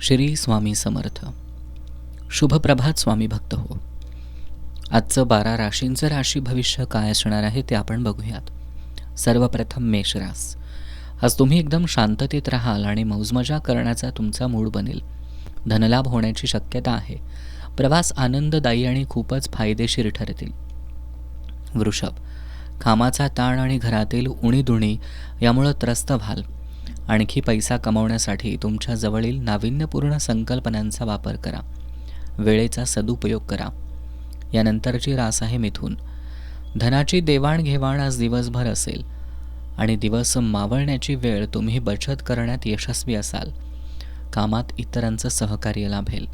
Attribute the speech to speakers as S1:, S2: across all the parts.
S1: श्री स्वामी समर्थ. शुभप्रभात स्वामी भक्त हो. आजचं बारा राशींचं राशी भविष्य काय असणार आहे ते आपण बघूयात. सर्वप्रथम मेषरास आज तुम्ही एकदम शांततेत राहाल आणि मौजमजा करण्याचा तुमचा मूड बनेल. धनलाभ होण्याची शक्यता आहे. प्रवास आनंददायी आणि खूपच फायदेशीर ठरतील. वृषभ. कामाचा ताण आणि घरातील उणीदुणी यामुळं त्रस्त व्हाल. आणखी पैसा कमवण्यासाठी तुमच्या जवळील नाविन्यपूर्ण संकल्पनांचा वापर करा. वेळेचा सदुपयोग करा. यानंतरची रास आहे मिथून. धनाची देवाणघेवाण आज दिवसभर असेल आणि दिवस मावळण्याची वेळ तुम्ही बचत करण्यात यशस्वी असाल. कामात इतरांचं सहकार्य लाभेल.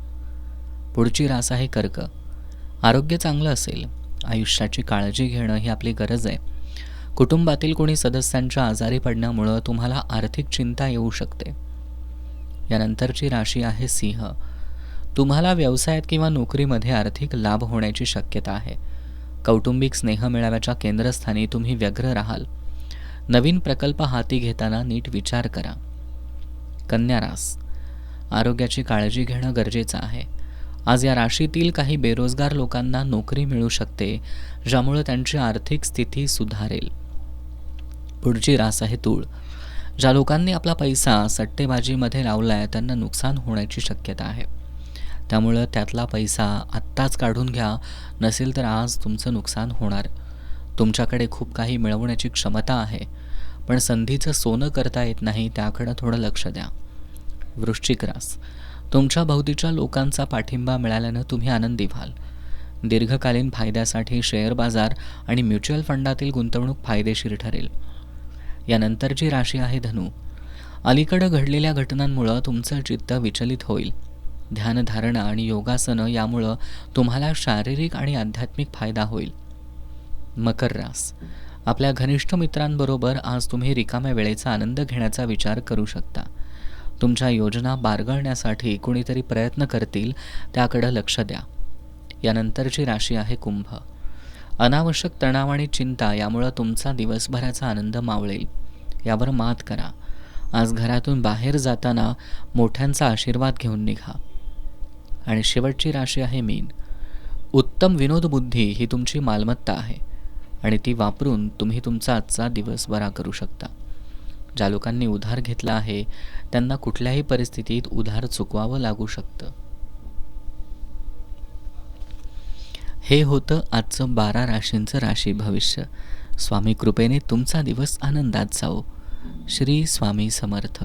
S1: पुढची रास आहे कर्क. आरोग्य चांगलं असेल. आयुष्याची काळजी घेणं ही आपली गरज आहे. कुटुंबातील कोणी सदस्यांच्या आजारी पडण्यामुळं तुम्हाला आर्थिक चिंता येऊ शकते. यानंतरची राशी आहे सिंह. तुम्हाला व्यवसायात किंवा नोकरीमध्ये आर्थिक लाभ होण्याची शक्यता आहे. कौटुंबिक स्नेह मेळाव्याच्या केंद्रस्थानी तुम्ही व्यग्र राहाल. नवीन प्रकल्प हाती घेताना नीट विचार करा. कन्या रास. आरोग्याची काळजी घेणं गरजेचं आहे. आज या राशीतील काही बेरोजगार लोकांना नोकरी मिळू शकते ज्यामुळं त्यांची आर्थिक स्थिती सुधारेल. पुढची रास आहे तूळ. ज्या लोकांनी आपला पैसा सट्टेबाजीमध्ये लावला आहे त्यांना नुकसान होण्याची शक्यता आहे. त्यामुळं त्यातला पैसा आत्ताच काढून घ्या नसेल तर आज तुमचं नुकसान होणार. तुमच्याकडे खूप काही मिळवण्याची क्षमता आहे पण संधीचं सोनं करता येत नाही त्याकडं थोडं लक्ष द्या. वृश्चिक रास. तुमच्या भोवतीच्या लोकांचा पाठिंबा मिळाल्यानं तुम्ही आनंदी व्हाल. दीर्घकालीन फायद्यासाठी शेअर बाजार आणि म्युच्युअल फंडातील गुंतवणूक फायदेशीर ठरेल. यानंतरची राशी आहे धनु अलीकडं घडलेल्या घटनांमुळं तुमचं चित्त विचलित होईल. ध्यानधारणा आणि योगासनं यामुळं तुम्हाला शारीरिक आणि आध्यात्मिक फायदा होईल. मकर रास. आपल्या घनिष्ठ मित्रांबरोबर आज तुम्ही रिकाम्या वेळेचा आनंद घेण्याचा विचार करू शकता. तुमच्या योजना बारगळण्यासाठी कुणीतरी प्रयत्न करतील त्याकडं लक्ष द्या. यानंतरची राशी आहे कुंभ. अनावश्यक तणाव आणि चिंता यामुळं तुमचा दिवसभराचा आनंद मावळेल. यावर मात करा. आज घरातून बाहेर जाताना मोठ्यांचा आशीर्वाद घेऊन निघा. आणि शेवटची राशी आहे मीन. उत्तम विनोदबुद्धी ही तुमची मालमत्ता आहे आणि ती वापरून तुम्ही तुमचा आजचा दिवस बरा करू शकता. ज्या लोकांनी उधार घेतला आहे त्यांना कुठल्याही परिस्थितीत उधार चुकवावं लागू शकतं. हे होतं आजचं बारा राशींचं राशी भविष्य. स्वामी कृपेने तुमचा दिवस आनंदात जाओ श्री स्वामी समर्थ.